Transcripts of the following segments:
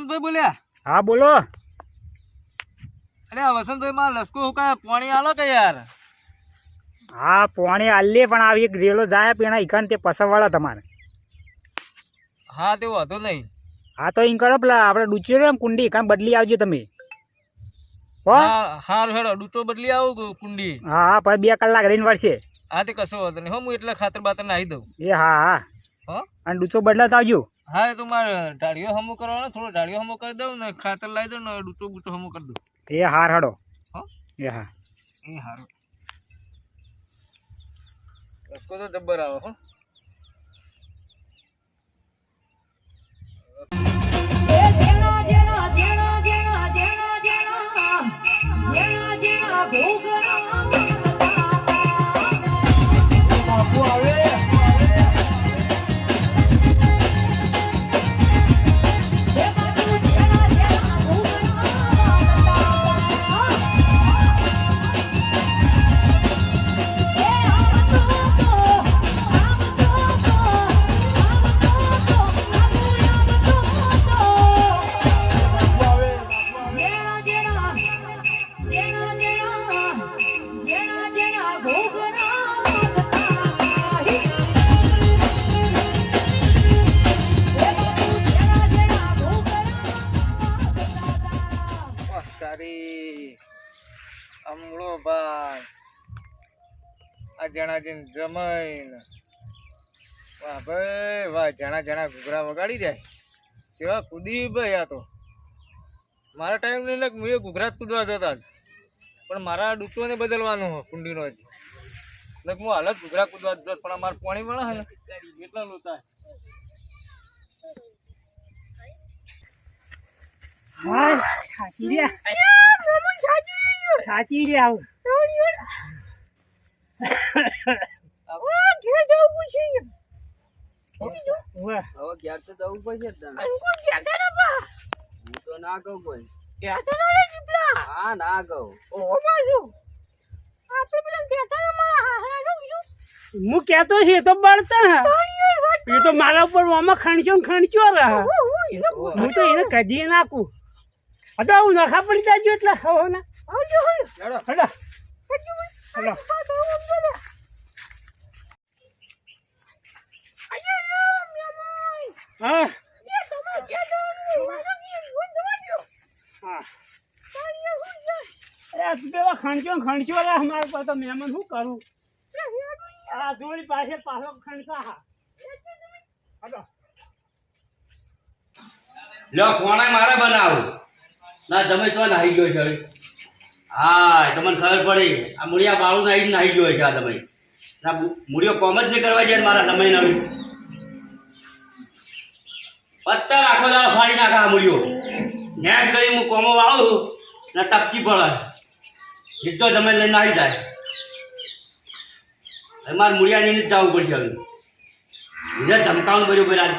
વસંતભાઈ બોલ્યા? હા બોલો. અરે વસંતભાઈ માં લસકો હુકાય પાણી આલો કે યાર? હા પોણી આલીએ પણ આવી એક રેલો જાય પેણા ઈકન તે પસવાળા તમારે. હા તે વાંધો નહીં. હા તો ઈન કરો પેલા આપણે ડૂચી રહ્યો કુંડી ઈકન બદલી આવજો તમે. હો? હા હા હારું હેડો ડૂચો બદલી આવું કુંડી? હા પછી બે કલાક રહીને વળશે. હા તે કશો વાંધો નહીં. હો હું એટલે ખાતર બાતર નાહી દઉં. એ હા હા. હો? અને ડૂચો બદલાતા આવજો. હા એ તો મારે ઢાળીઓ હમો કરવાનો થોડો ઢાળીઓ હમો કરી દઉં ને ખાતર લાવી દઉં ને ડૂટો બૂટો હમો કરી દઉં એ હાર હડો એ હા એ હારો રસકો તો જબ્બર આવે હો ભોગરા અમળો ભાઈ. આ જણાજીને જમાઈને. વાહ ભાઈ, વાહ જણા જણા ઘૂઘરા વગાડી જાય જેવા કૂદી ભાઈ આ તો. મારા ટાઈમ નહીં લાગ હું એ ઘૂઘરા કૂદવા જતા પણ મારા ડૂચોને બદલવાનું કુંડીનો જ. લગ હું હાલત ગુજરાત કૂદવા જતો, પણ મારા પાણી મળે એટલા લોતા હા સાચી રે સાચી રે આવું ના કહું કોઈ. હા ના કહું. હું કેતો છે તો બળતણ એ તો મારા ઉપર મામા ખણચો ખણચો રહે હું. તો એને કદી નાખું. હવે હું નખા પડી જાજો એટલે હવે ના આવજો. હલો હલો હા? હા. એ પેલા ખણચ્યો ને ખણચ્યો રહે મારા પર તો મહેમાન શું કરું? આ જોડી પાસે પાછો ખણકા હા. હલો કોણે મારે બનાવું? ના, તમે તો નાહી ગયો છે હા તમને ખબર પડી. આ મૂળિયા બાળું નાહી નાહી ગયો છે આ તમે ના મૂળિયો કોમ જ નહીં કરવા જાય મારા સમય નવી પત્તા આખો દાડો ફાડી નાખે આ મૂળિયો. નેટ કરી હું કોમો વાળું ને ટપકી પડે. સીધો તમે લઈને આવી જાય. મારે મૂળિયાની જ જવું પડશે હવે. એને ધમકાવું પડ્યું પેલા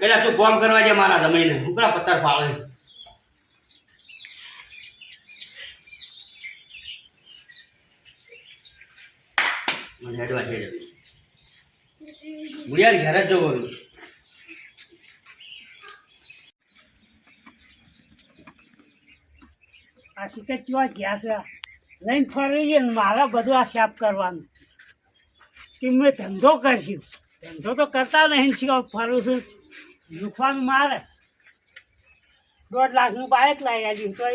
પેલા તું કોમ કરવા જાય મારા જમીને ઉપરા પત્તર ફાળે મને હેડવા છે મુળિયા ઘેર જ જવું આ શીખે કેવા ગયા છે? લઈને ફરી ગયે મારા બધું આ સાફ કરવાનું. કે મેં ધંધો કરશું. ધંધો તો કરતા નહીં શીખો ફરું છું. નુકસાન મારે. દોઢ લાખનું બાઇક લાવી આવ્યું તો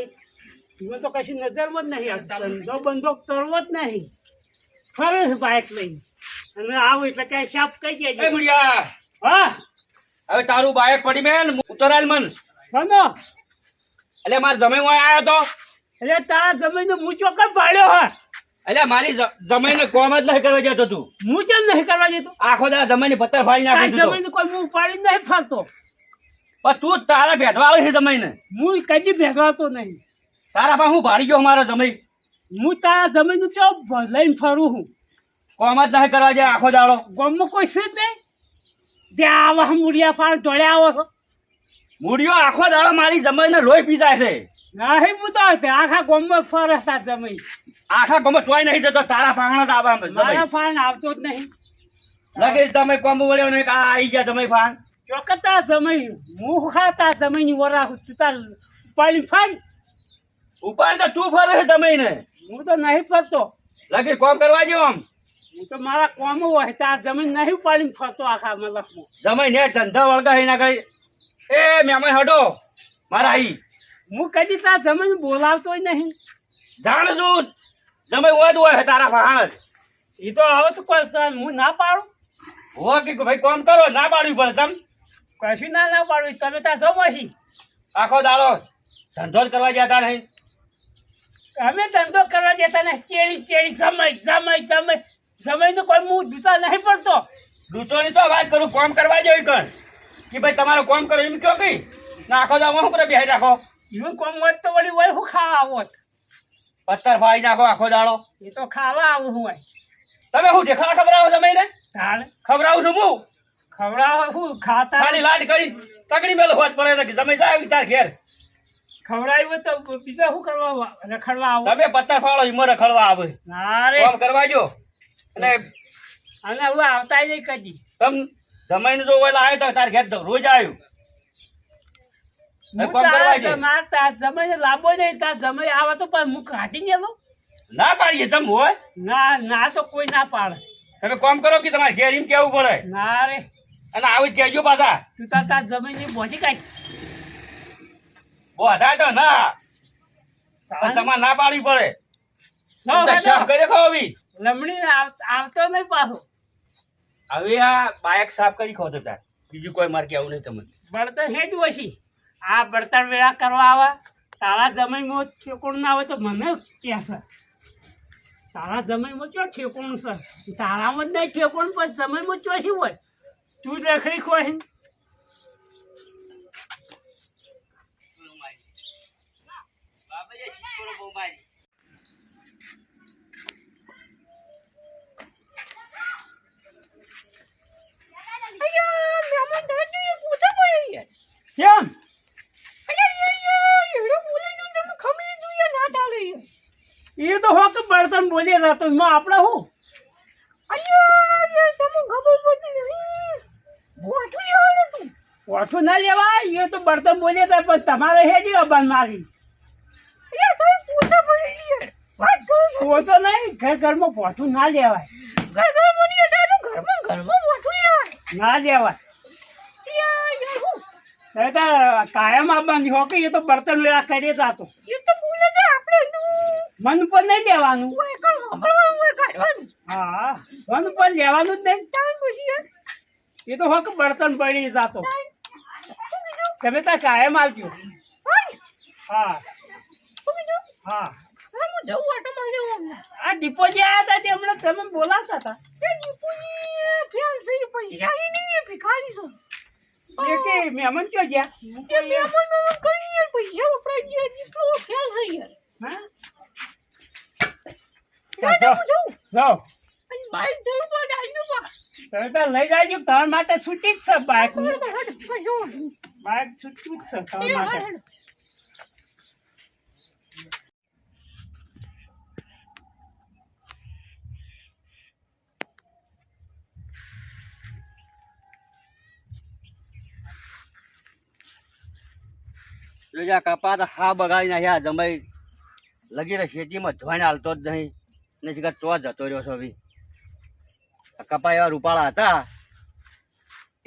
મેં તો કશું નજરમાં જ નહીં. ધંધો બંધો કરવો જ નહીં. ફરે છે બાઇક લઈ અને આવું એટલે કઈ સાફ કહી એ દેજો હા? હવે તારું બાયક પડી મેન ઉતરાલ મન. સમજો એટલે માર જમીન હોય આવ્યો તો. એટલે તારા જમીનનો મૂચો ચોક્કસ પાડ્યો હા એટલે મારી જમીન કોમ જ નહીં કરવા જતો તું. હું કેમ નહીં કરવા જતો. આખો દાડા જમીન પત્તર ફાડી નાખી જમીન કોઈ હું પાડી નહીં ફાડતો. પણ તું તારા ભેટવાળો છે જમીન હું કદી ભેદવાતો નહીં. તારા પાસે હું ભાડી ગયો મારો જમીન? હું તારા જમીન ચો લઈને ફરું હું. કોમ જ નહીં કરવા જાય આખો દાડો. ગામમાં કોઈ છે જ નહીં ત્યાં આવા મૂળિયા ફાળ ઢોળ્યા આવો છો. મૂળિયો આખો દાડો મારી જમીન લોહી પી જાય છે. નહીં હું તો આખા ગામમાં ફરસ તાર જમીન. આખા ગમે તોય નહીં જતો તારા પાંગણા જ આવે મારા જમીન. ફાળ આવતો જ નહીં. લગે તમે કોમ વળ્યો ને કે આ આઈ ગયા તમે ફાન ચોકતા જમીન હું ખાતા જમીન વરા તું પાણી ફાડ. ઉપાય તો તું ફરે છે તમે ને હું તો નહીં ફરતો. લગી કોમ કરવા જેવો આમ? હું તો મારા કોમ હોય તાર જમીન નહીં પાડીને ફરતો આખા મતલબ જમીન હે ધંધા વળગા ના કઈ. એ મેમય હટો મારા આઈ. હું કદી તાર જમીન બોલાવતોય નહીં. જાણ છું જમાઈ હોય તો હોય તારા જ એ તો હવે તો કોઈ હું ના પાડું. હો કે ભાઈ કોમ કરો ના પાડવી પડે તમ. કશું ના ના પાડું તમે ત્યાં જમો છી આખો દાડો ધંધો જ કરવા જતા નહીં અમે ધંધો કરવા દેતા ને ચેડી ચેડી સમય સમય સમય સમય તો કોઈ હું જૂતા નહીં પડતો. જૂતોની તો વાત કરું કોમ કરવા જેવી કર કે ભાઈ તમારો કોમ કરો એમ કયો કઈ? ના આખો દાડો હું કરે બેહી રાખો? એવું કોમ હોય તો વળી હોય હું ખાવા આવો પથ્થર ફાડી નાખો આખો દાડો. એ તો ખાવા આવું હોય. તમે હું ઢેખા ખબરાવો તમે ને ખબરાવું છું હું? ખવડાવો હું ખાતા ખાલી લાડ કરી તકડી મેલો હોત પડે તો તમે જાય વિચાર ઘેર. ખવડાવ્યું તો બીજા શું કરવા રખડવા આવો. તમે પથ્થર ફાળો હિમો રખડવા આવે. ના રે. કોમ કરવા જો. અને અને હવે આવતા નહીં કદી. તમ જમાઈને જો આવ્યો તો તાર ઘેર રોજ આવ્યું લાંબો નહીં તાર જમાઈ આવે તો પણ હું કાઢી ગયેલો? ના પાડીએ તમ હોય. ના ના તો કોઈ ના પાડે. તમે કોમ કરો કે તમારે ઘેર એમ કેવું પડે? ના રે. અને આવું જ કહેજો પાછા. તું તાર તાર જમીન બોજી કાઢ. બહુ તો ના. તમારે ના પાડવી પડે. લમણી આવ- આવતો નહીં પાછો. હવે આ બાઇક સાફ કરી ખો તો તાર. બીજું કોઈ માર કેવું નહીં તમને. બળતણ હેડું હશી આ બળતણ વેળા કરવા આવા. તારા જમીનમાં ઠેકોણ ના આવે તો મને કહેશે તારા જમીનમાં ચો ઠેકોણ છે? તારામાં જ નહીં ઠેકોણ પણ જમીનમાં ચોસી હોય. તું જ રખડી ખોઈ કેમ? એ તો હોક બળતણ બોલી રહ્યા તો એમાં આપણે હું ઓછું ના લેવાય એ તો બળતણ બોલી હતા પણ તમારે હેડી અબાન મારી. પોચો નહીં ઘર ઘરમાં પોઠું ના લેવાય. ના લેવાય. હવે તો કાયમ આપવાની હો કે એ તો બર્તન વેળા કરીએ જાતો મન પણ નહીં લેવાનું. હા મન ઉપર લેવાનું જ નહીં. એ તો હોક બર્તન પડી જતો તમે ત્યાં કાયમ આવજો. હા. હા. આ ડીપો જે આવ્યા હતા તે હમણાં તમે બોલાવતા હતા. એ કે મહેમાન ક્યાં ગયા? હા? જાઓ, જાઓ. તમે તો લઈ જાજો તમારા માટે છૂટી જ છે બાઈક. બાઇક છૂટું જ છે તમારા માટે. જોજા કપા તો હા બગાડી નાખ્યા. જમાઈ લગી રહે ખેતીમાં ધોઈને હાલતો જ નહીં. ને શીખર ચો જતો રહ્યો છો ભી કપા એવા રૂપાળા હતા.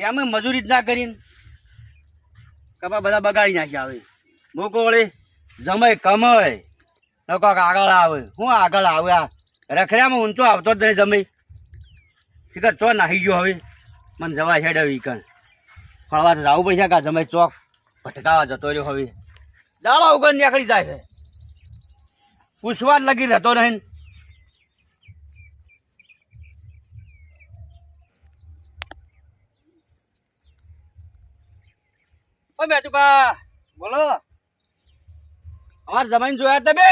અમે મજૂરી જ ના કરીને કપા બધા બગાડી નાખ્યા હવે. મૂકો વળી જમાઈ કમાય નકો આગળ આવે. હું આગળ આવે આ. રખડ્યામાં ઊંચો આવતો જ નહીં જમાઈ. શીખર ચો નાહી ગયો હવે. મને જવા હેડ હવે કણ. ફળવા તો જવું પડશે કા જમાઈ ચોક ભટકાવા જતો રહ્યો હવે. દાડા ઉગર નીકળી જાય છે. પૂછવા જ લગી રહેતો નહીં. બેટુકા બોલો. અમાર જમીન જોયા તમે?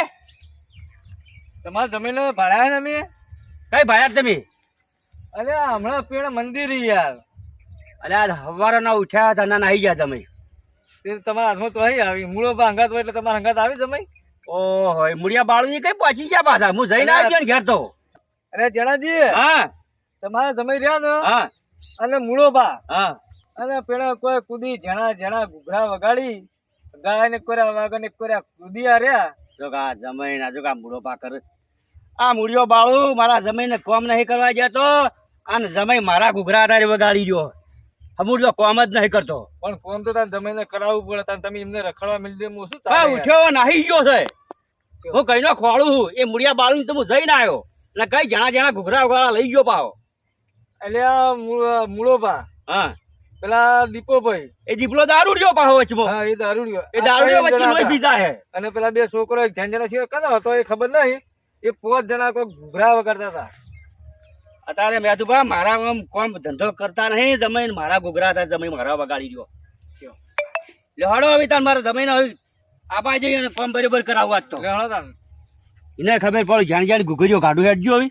તમારે જમીન ભાડ્યા ને અમે? કઈ ભાયા તમે? અરે હમણાં પેલા મંદિર યાર. આ હવારના ઉઠ્યા હતા ના નાહી ગયા તમે. તે તમારા હાથમાં તો આવી. મૂળો બા હંગાત હોય એટલે તમારા હંગાત આવી જમાઈ. ઓહો મૂળિયા મુડિયા બાળું કઈ પહોંચી ગયા પાછા? હું જઈને આવી ગયો ઘેર તો. અરે જણાજી હા. તમારે જમાઈ રહ્યા ને? હા. અને મૂળો બા. હા. અને પેલા કોઈ કૂદી જણા જણા ઘૂઘરા વગાડી ગાય ને કોર્યા વાગર ને કોર્યા કૂદી રહ્યા. જો કા આ જો કા આ મૂળો કરે. આ મૂળિયો બાળું મારા જમીન કોમ નહીં કરવા જતો અને જમાઈ મારા ઘૂઘરા આધારે વગાડી ગયો અમૂર તો કોમ જ નહીં કરતો. પણ કોમ તો તમે કરાવવું પડે તમે એમને રખડવા મિલ દે હું શું હા ઉઠ્યો નાહી ગયો છે. હું કઈ નો ખોળું છું. એ મૂળિયા બાળું તો હું જઈને આવ્યો. એટલે કઈ જણા જણા ઘૂઘરા ઉઘરા લઈ ગયો પાવ એટલે આ મૂ- હા. પેલા દીપોભાઈ. એ દીપલો દારૂ રહ્યો પાહો વચમાં. હા એ દારૂડિયો એ દારૂ વચ્ચે લોહી બીજા હે. અને પેલા બે છોકરો એક જણ જણા સિવાય કદા હતો એ ખબર નહીં. એ પાંચ જણા કોઈ ઘૂઘરા વગાડતા હતા. અત્યારે મેં તો બા મારા આમ કોમ ધંધો કરતા નહીં જમીન મારા ઘૂઘરા હતા જમીન મારા વગાડી ગયો લે આવી હવે તાર મારા જમીન હવે આપા જઈએ કોમ બરોબર કરાવવા જ તો. એને ખબર પડે જાણ જાણ ઘૂઘરીઓ ગાડું હેડજો હવે.